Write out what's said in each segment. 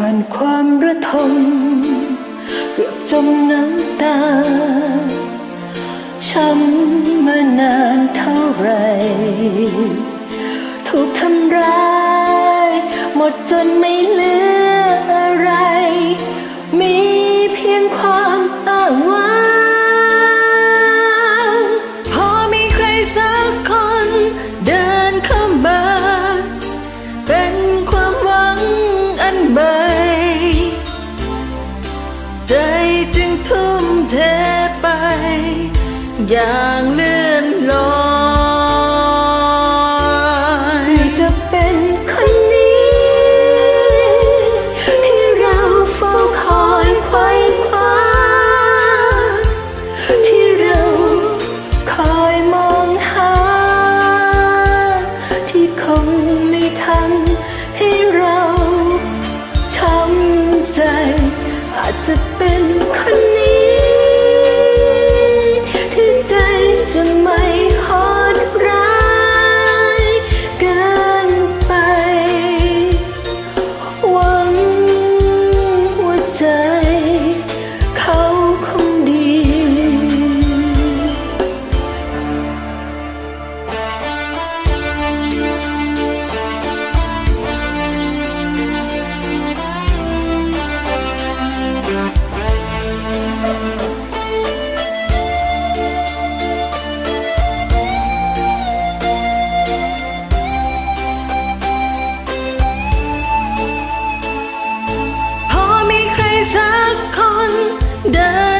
ผ่านความระทมเกือบจมน้ำตา ช้ำมานานเท่าไร ถูกทำร้าย หมดจนไม่เหลืออะไร อย่างลึก đã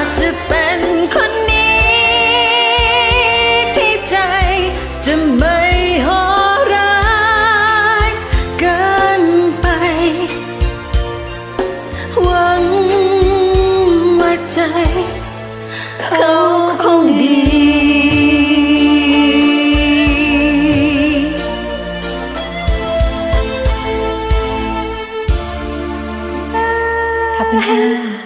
อาจจะเป็นคนนี้ ที่ใจจะไม่หอร้ายเกินไป หวังว่าใจเขาคงดีคุณค่ะ